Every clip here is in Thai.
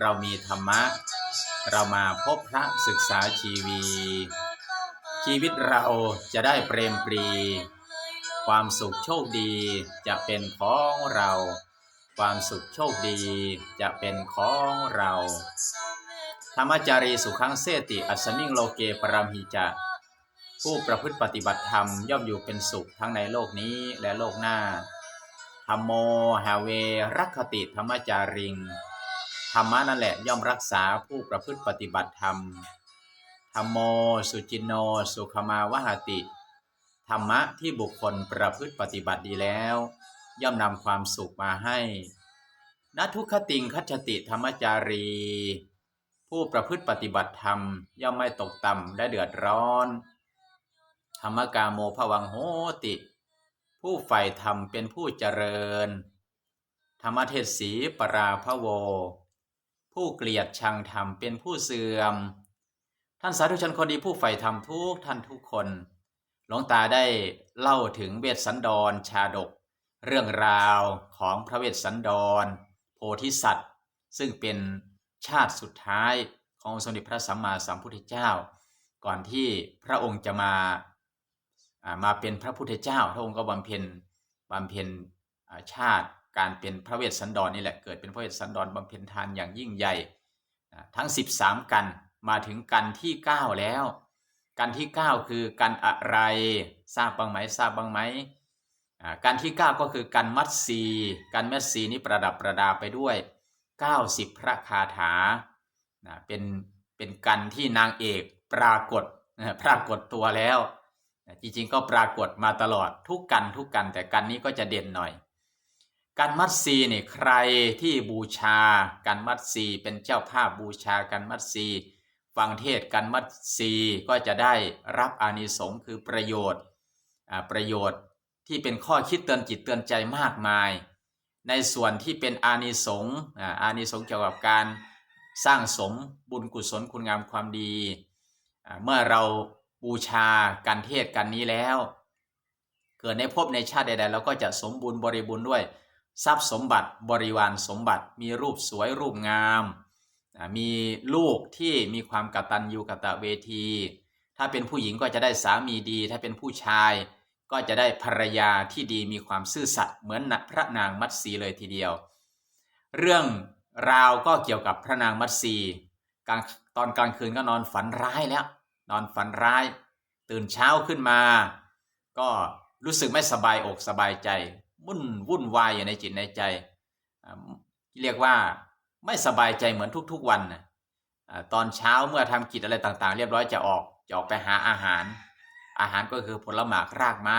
เรามีธรรมะ เรามาพบพระศึกษาชีวี ชีวิตเราจะได้เปรมปรี ความสุขโชคดีจะเป็นของเรา ความสุขโชคดีจะเป็นของเรา ธรรมจารีสุขังเสติ อัสมิงโลเกปรามหิจะผู้ประพฤติปฏิบัติธรรมย่อมอยู่เป็นสุขทั้งในโลกนี้และโลกหน้าธรรมโมหาเวรักขติธรรมจาริง ธรรมะนั่นแหละย่อมรักษาผู้ประพฤติปฏิบัติธรรมธรรมโม สุจินโน สุขมาวหติ ธรรมะที่บุคคลประพฤติปฏิบัติดีแล้ว ย่อมนำความสุขมาให้นทุกขติงคัจติธรรมจารี ผู้ประพฤติปฏิบัติธรรม ย่อมไม่ตกต่ำและเดือดร้อน ธรรมกาโมภวังโหติ ผู้ใฝ่ธรรมเป็นผู้เจริญ ธรรมเทศสีปราพะโว ผู้เกลียดชังธรรมเป็นผู้เสื่อม ท่านสาธุชนคนดีผู้ใฝ่ธรรมทุกท่านทุกคน หลวงตาได้เล่าถึงเวสสันดรชาดก เรื่องราวของพระเวสสันดร โพธิสัตว์ ซึ่งเป็นชาติสุดท้ายขององค์สมเด็จพระสัมมาสัมพุทธเจ้า ก่อนที่พระองค์จะมาามาเป็นพระพุทธเจ้า พระองค์ก็บำเพ็ญบำเพ็ญชาติ การเป็นพระเวสสันดรนี่แหละเกิดเป็นพระเวสสันดรบำเพ็ญทานอย่างยิ่งใหญ่ทั้ง 13 กันมาถึงกันที่ 9 แล้ว กันที่ 9 คือกันอะไรทราบบ้างไหมทราบบ้างไหมอ่ากันที่ 9 ก็คือกันมัตสีกันมัตสีนี้ประดับประดาไปด้วย 90 พระคาถาเป็นเป็นกันที่นางเอกปรากฏปรากฏตัวแล้ว จริงๆก็ปรากฏมาตลอดทุกกันทุกกันแต่กันนี้ก็จะเด่นหน่อย กันมัตสีนี่ใครที่บูชากันมัตสีเป็นเจ้าภาพบูชากันมัตสีฟังเทศกันมัตสีก็จะได้รับอานิสงส์คือประโยชน์อ่าประโยชน์ที่เป็นข้อคิดเตือนจิตเตือนใจมากมาย ในส่วนที่เป็นอานิสงส์อ่าอนิสงส์เกี่ยวกับการสร้างสมบุญกุศลคุณงามความดีอ่าเมื่อเราบูชาการเทศกันนี้แล้ว เกิดในภพในชาติใดๆเราก็จะสมบูรณ์บริบูรณ์ด้วย ทรัพย์สมบัติบริวารสมบัติมีรูปสวยรูปงาม มีลูกที่มีความกตัญญูกตเวที ถ้าเป็นผู้หญิงก็จะได้สามีดี ถ้าเป็นผู้ชายก็จะได้ภรรยาที่ดีมีความซื่อสัตย์เหมือนพระนางมัตสีเลยทีเดียว เรื่องราวก็เกี่ยวกับพระนางมัตสีกลางตอนกลางคืนก็นอนฝันร้ายแล้ว นอนฝันร้าย ตื่นเช้าขึ้นมา ก็รู้สึกไม่สบายอกสบายใจ วุ่นวุ่นวายอยู่ในจิตในใจอ่เรียกว่าไม่สบายใจเหมือนทุก ๆ วันนะตอนเช้าเมื่อทำกิจอะไรต่างๆ เรียบร้อยจะออกจะออกไปหาอาหาร อาหารก็คือผลหมากรากไม้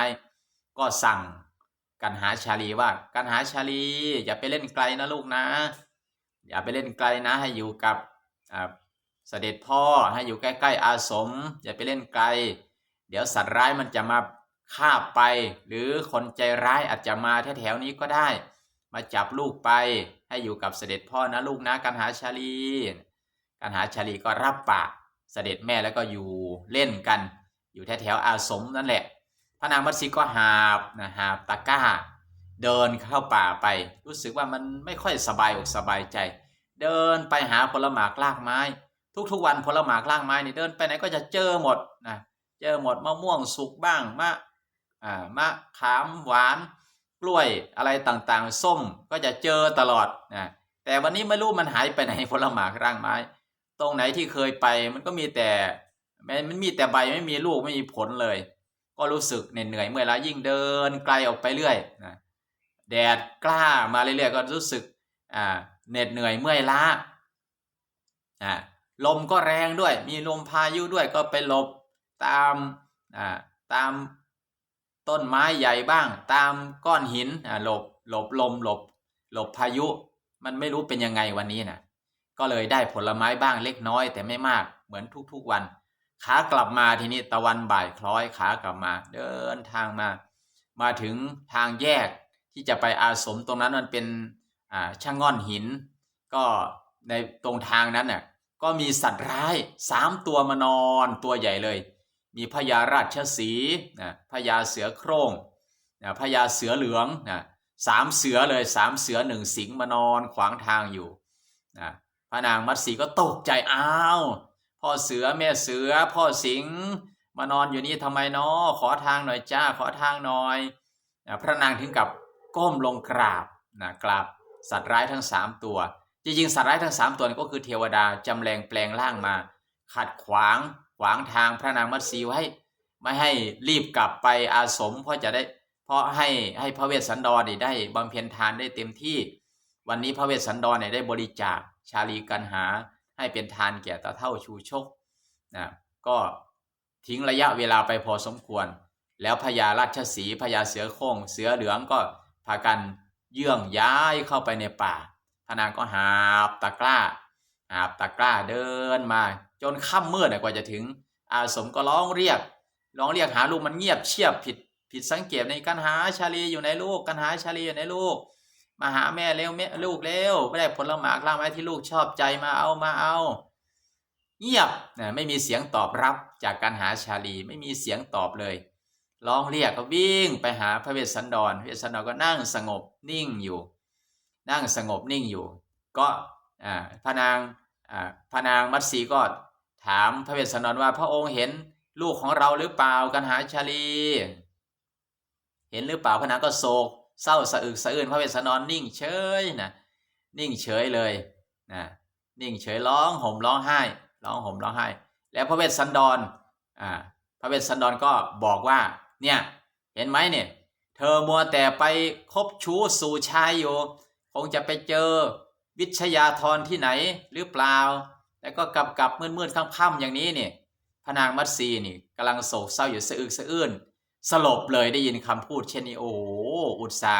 ก็สั่งกันหาชาลีว่ากันหาชาลี อย่าไปเล่นไกลนะลูกนะ อย่าไปเล่นไกลนะให้อยู่กับเสด็จพ่อให้อยู่ใกล้ ๆ อาสม อย่าไปเล่นไกล เดี๋ยวสัตว์ร้ายมันจะมา คาไป หรือคนใจร้ายอาจจะมาแถวๆนี้ก็ได้ มาจับลูกไปให้อยู่กับเสด็จพ่อนะลูกนะกันหาชาลีกันหาชาลีก็รับปากเสด็จแม่แล้วก็อยู่เล่นกัน อยู่แถวๆอาสมนั่นแหละ พระนางมัตสีก็หาบนะหาบตะก้า เดินเข้าป่าไป รู้สึกว่ามันไม่ค่อยสบายอกสบายใจ เดินไปหาผลหมากลากไม้ ทุกๆวันผลหมากลากไม้นี่เดินไปไหนก็จะเจอหมดนะเจอหมดมะม่วงสุกบ้างมะ อ่ามะขามหวานกล้วยอะไรต่างๆ ส้มก็จะเจอตลอดนะแต่วันนี้ไม่รู้มันหายไปไหนผลหมากรากไม้ ตรงไหนที่เคยไปมันก็มีแต่มันมีแต่ใบไม่มีลูกไม่มีผลเลย ก็รู้สึกเหนื่อยเมื่อยล้ายิ่งเดินไกลออกไปเรื่อยนะแดดกล้ามาเรื่อยๆก็รู้สึกอ่าเหน็ดเหนื่อยเมื่อยล้าอ่าลมก็แรงด้วย มีลมพายุด้วยก็ไปหลบตามอ่าตาม ต้นไม้ใหญ่บ้าง ตามก้อนหินอ่าหลบหลบลมหลบ หลบพายุ มันไม่รู้เป็นยังไงวันนี้นะก็เลยได้ผลไม้บ้างเล็กน้อย แต่ไม่มากเหมือนทุกๆวัน ขากลับมาทีนี้ตะวันบ่ายคล้อยขากลับมา เดินทางมา มาถึงทางแยกที่จะไปอาสมตรงนั้นมันเป็นอ่าช่างง่อนหิน ก็ในตรงทางนั้นน่ะก็มีสัตว์ร้ายสามตัวมานอนตัวใหญ่เลย มีพญาราชสีนะพญาเสือโคร่งนะพญาเสือเหลืองนะสามเสือเลยสามเสือหนึ่งสิงมานอนขวางทางอยู่นะพระนางมัตสีก็ตกใจอ้าวพ่อเสือแม่เสือพ่อสิงมานอนอยู่นี่ทำไมเนาะขอทางหน่อยจ้าขอทางหน่อยนะพระนางถึงกับก้มลงกราบนะกราบสัตว์ร้ายทั้งสามตัว จริงๆสัตว์ร้ายทั้งสามตัวก็คือเทวดาจำแรงแปลงร่างมา ขัดขวาง ขวางทางพระนางมัตสีไว้ ไม่ให้รีบกลับไปอาสมเพราะจะได้ เพราะให้ให้พระเวสสันดรได้บำเพ็ญทานได้เต็มที่ วันนี้พระเวสสันดรได้บริจาคชาลีกันหา ให้เป็นทานแก่ตาเท่าชูชกนะก็ทิ้งระยะเวลาไปพอสมควร แล้วพญาราชสีพญาเสือโคร่งเสือเหลืองก็พากันเยื่องย้ายเข้าไปในป่าพระนางก็หาบตะกร้า หาบตะกร้าเดินมา จนค่ำมืดน่กว่าจะถึง อาสมก็ร้องเรียก ร้องเรียกหาลูกมันเงียบเชียบผิดผิดสังเกตในการหาชาลีอยู่ในลูกการหาชาลีอยู่ในลูก มาหาแม่เร็วแม่ลูกเร็วไม่ได้ผลละหมากล่างไม้ที่ลูกชอบใจมาเอามาเอา เงียบนะไม่มีเสียงตอบรับจากการหาชาลีไม่มีเสียงตอบเลยร้องเรียกก็วิ่งไปหาพระเวสสันดรพระเวสสันดรก็นั่งสงบนิ่งอยู่ นั่งสงบนิ่งอยู่ ก็อ่าพระนางอ่าพระนางมัตสีก็ ถามพระเวสสันดรว่าพระองค์เห็นลูกของเราหรือเปล่ากันหาชาลี เห็นหรือเปล่าพระนางก็โศก เศร้าสะอึกสะอื้นพระเวสสันดรนิ่งเฉยนะนิ่งเฉยเลยนะนิ่งเฉยร้องห่มร้องไห้ร้องห่มร้องไห้ แล้วพระเวสสันดรอ่าพระเวสสันดรก็บอกว่าเนี่ยเห็นไหมเนี่ยเธอมัวแต่ไปคบชู้สู่ชายอยู่ คงจะไปเจอวิชยาธรที่ไหนหรือเปล่า แล้วก็กลับกลับมืดมืดๆค่ำๆอย่างนี้เนี่ยพนางมัตสีนี่กำลังโศกเศร้าอยู่สะอึกสะอื้นสลบเลยได้ยินคำพูดเช่นนี้โอ้อุตสา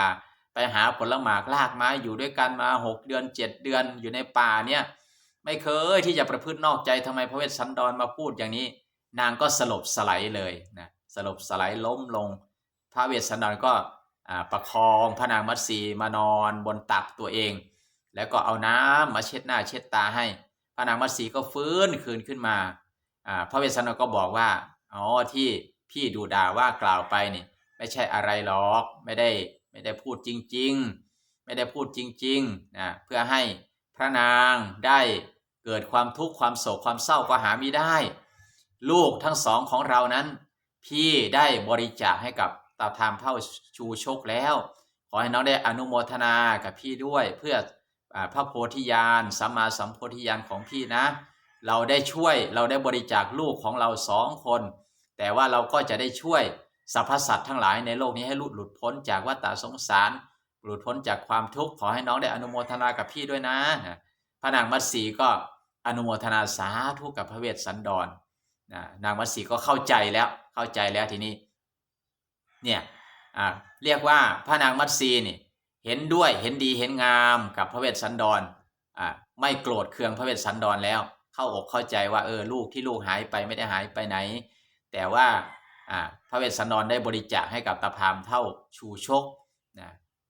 ไปหาผลหมากลากไม้อยู่ด้วยกันมาหกเดือนเจ็ดเดือนอยู่ในป่าเนี่ยไม่เคยที่จะประพฤตินอกใจทำไมพระเวสสันดรมาพูดอย่างนี้ นางก็สลบสไลด์เลยนะสลบสไลด์ล้มลง พระเวสสันดรก็ประคองพระนางมัตสีมานอนบนตักตัวเอง แล้วก็เอาน้ำมาเช็ดหน้าเช็ดตาให้ พระนางมัตสีก็ฟื้นคืนขึ้นมาอ่าพระเวสสันดรก็บอกว่าอ๋อที่พี่ดูด่าว่ากล่าวไปนี่ไม่ใช่อะไรหรอกไม่ได้ไม่ได้พูดจริง ๆ ไม่ได้พูดจริงๆนะเพื่อให้พระนางได้เกิดความทุกข์ความโศกความเศร้าก็หาไม่ได้ ลูกทั้งสองของเรานั้น พี่ได้บริจาคให้กับตาทามเท่าชูชกแล้ว ขอให้น้องได้อนุโมทนากับพี่ด้วยเพื่อ พระโพธิญาณสัมมาสัมโพธิญาณของพี่นะ เราได้ช่วยเราได้บริจาคลูกของเราสองคน แต่ว่าเราก็จะได้ช่วยสรรพสัตว์ทั้งหลายในโลกนี้ให้หลุดหลุดพ้นจากวัฏสงสาร หลุดพ้นจากความทุกข์ขอให้น้องได้อนุโมทนากับพี่ด้วยนะพระนางมัตสีก็อนุโมทนาสาธุกับพระเวสสันดรนนางมัตสีก็เข้าใจแล้วเข้าใจแล้วทีนี้เนี่ยเรียกว่าพระนางมัตสีนี่ เห็นด้วยเห็นดีเห็นงามกับพระเวสสันดรอ่าไม่โกรธเคืองพระเวสสันดรแล้ว เข้าอกเข้าใจว่าเออลูกที่ลูกหายไปไม่ได้หายไปไหน แต่ว่าอ่าพระเวสสันดรได้บริจาคให้กับตาพามเท่าชูชกนะ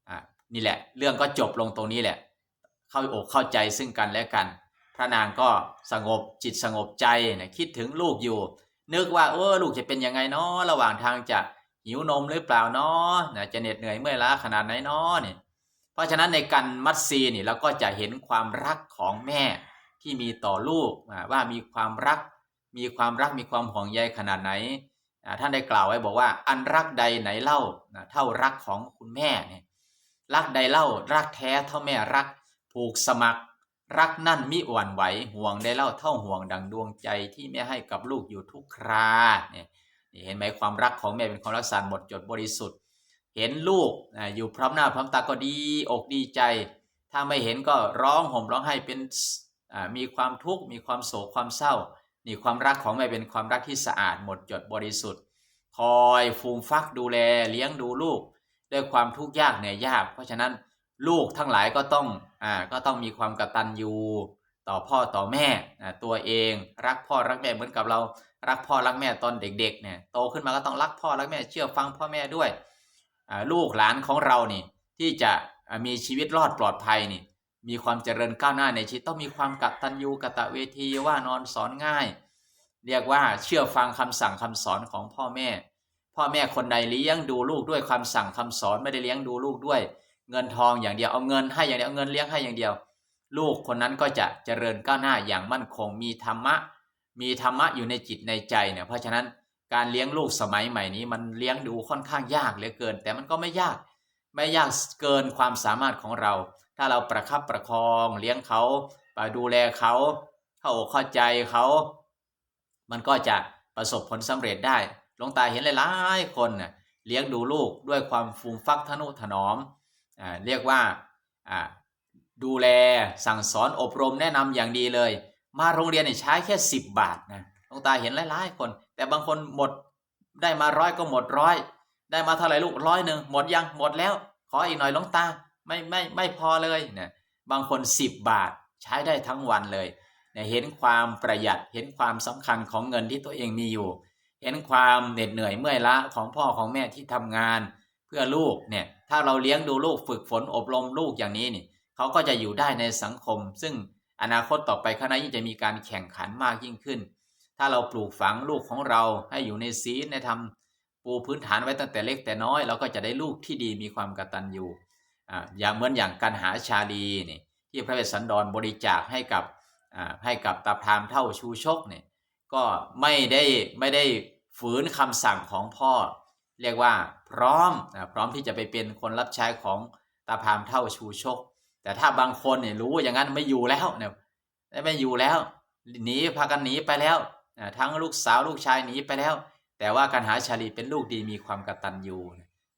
อ่านี่แหละเรื่องก็จบลงตรงนี้แหละ เข้าอกเข้าใจซึ่งกันและกัน พระนางก็สงบจิตสงบใจนะคิดถึงลูกอยู่ นึกว่าเออลูกจะเป็นยังไงเนาะระหว่างทางจะหิวนมหรือเปล่าเนาะนะจะเหน็ดเหนื่อยเมื่อยล้าขนาดไหนเนาะเนี่ย เพราะฉะนั้นในการมัดซีนี่เราก็จะเห็นความรักของแม่ที่มีต่อลูกว่ามีความรัก มีความรักมีความห่วงใยขนาดไหนท่านได้กล่าวไว้บอกว่า อันรักใดไหนเล่าเท่ารักของคุณแม่เนี่ยรักใดเล่ารักแท้เท่าแม่รัก ผูกสมัคร รักนั่นมิหวั่นไหวห่วงได้เล่าเท่าห่วงดังดวงใจที่แม่ให้กับลูกอยู่ทุกคราเนี่ยเห็นไหมความรักของแม่เป็นความรักสานหมดจดบริสุทธิ์ เห็นลูกอยู่พร้อมหน้าพร้อมตาก็ดีอกดีใจ ถ้าไม่เห็นก็ร้องห่มร้องไห้เป็นมีความทุกข์มีความโศกความเศร้า นี่ความรักของแม่เป็นความรักที่สะอาดหมดจดบริสุทธิ์ คอยฟูมฟักดูแลเลี้ยงดูลูก ด้วยความทุกข์ยากเหนื่อยยาก เพราะฉะนั้นลูกทั้งหลายก็ต้องอ่าก็ต้องมีความกตัญญูต่อพ่อต่อแม่ตัวเองรักพ่อรักแม่เหมือนกับเรารักพ่อรักแม่ตอนเด็กๆเนี่ยโตขึ้นมาก็ต้องรักพ่อรักแม่เชื่อฟังพ่อแม่ด้วย ลูกหลานของเรานี่ที่จะมีชีวิตรอดปลอดภัยนี่มีความเจริญก้าวหน้าในชีวิตต้องมีความกตัญญูกตเวทีว่านอนสอนง่าย เรียกว่าเชื่อฟังคำสั่งคำสอนของพ่อแม่ พ่อแม่คนใดเลี้ยงดูลูกด้วยคำสั่งคำสอนไม่ได้เลี้ยงดูลูกด้วย เงินทองอย่างเดียวเอาเงินให้อย่างเดียวเอาเงินเลี้ยงให้อย่างเดียว ลูกคนนั้นก็จะเจริญก้าวหน้าอย่างมั่นคง มีธรรมะ มีธรรมะอยู่ในจิตในใจเนี่ยเพราะฉะนั้น การเลี้ยงลูกสมัยใหม่นี้ มันเลี้ยงดูค่อนข้างยากเหลือเกิน แต่มันก็ไม่ยาก ไม่ยากเกินความสามารถของเรา ถ้าเราประคับประคองเลี้ยงเขาไปดูแลเขาเข้าอกเข้าใจเขา มันก็จะประสบผลสำเร็จได้หลวงตาเห็นหลายๆคนน่ะเลี้ยงดูลูกด้วยความฟูมฟักทนุถนอมอเรียกว่าดูแลสั่งสอนอบรมแนะนำอย่างดีเลย มาโรงเรียนเนี่ยใช้แค่ 10 บาทนะ ลวงตาเห็นหลายๆคน แต่บางคนหมดได้มาร้อยก็หมดร้อยได้มาเท่าไหร่ลูกร้อยหนึ่งหมดยังหมดแล้ว ขออีกหน่อยหลวงตาไม่ไม่ไม่พอเลยเนี่ยบางคน 10 บาทใช้ได้ทั้งวันเลยเนี่ยเห็นความประหยัดเห็นความสำคัญของเงินที่ตัวเองมีอยู่ เห็นความเหน็ดเหนื่อยเมื่อยล้าของพ่อของแม่ที่ทำงาน เพื่อลูกเนี่ยถ้าเราเลี้ยงดูลูกฝึกฝนอบรมลูกอย่างนี้นี่เขาก็จะอยู่ได้ในสังคม ซึ่งอนาคตต่อไปข้างหน้ายิ่งจะมีการแข่งขันมากยิ่งขึ้น ถ้าเราปลูกฝังลูกของเราให้อยู่ในศีลในธรรมปูพื้นฐานไว้ตั้งแต่เล็กแต่น้อย เราก็จะได้ลูกที่ดีมีความกตัญญูอย่างเหมือนอย่างการหาชาลีนี่ที่พระเวสสันดรบริจาคให้กับให้กับตาพรามเท่าชูชกเนี่ยก็ไม่ได้ไม่ได้ฝืนคำสั่งของพ่อ เรียกว่าพร้อมพร้อมที่จะไปเป็นคนรับใช้ของตาพรามเท่าชูชก แต่ถ้าบางคนเนี่ยรู้อย่างนั้นไม่อยู่แล้วเนี่ยไม่อยู่แล้วหนีพากันหนีไปแล้ว ทั้งลูกสาวลูกชายหนีไปแล้ว แต่ว่าการหาชาลีเป็นลูกดีมีความกตัญญู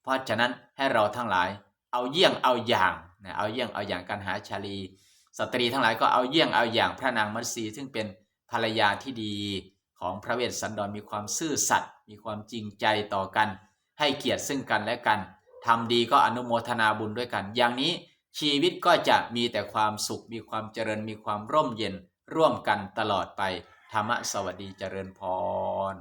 เพราะฉะนั้นให้เราทั้งหลายเอาเยี่ยงเอาอย่างเอาเยี่ยงเอาอย่างการหาชาลี สตรีทั้งหลายก็เอาเยี่ยงเอาอย่างพระนางมัตสีซึ่งเป็นภรรยาที่ดีของพระเวสสันดรมีความซื่อสัตย์มีความจริงใจต่อกัน ให้เกียรติซึ่งกันและกันทำดีก็อนุโมทนาบุญด้วยกัน อย่างนี้ชีวิตก็จะมีแต่ความสุข มีความเจริญ มีความร่มเย็นร่วมกันตลอดไป ธรรมะสวัสดีเจริญพร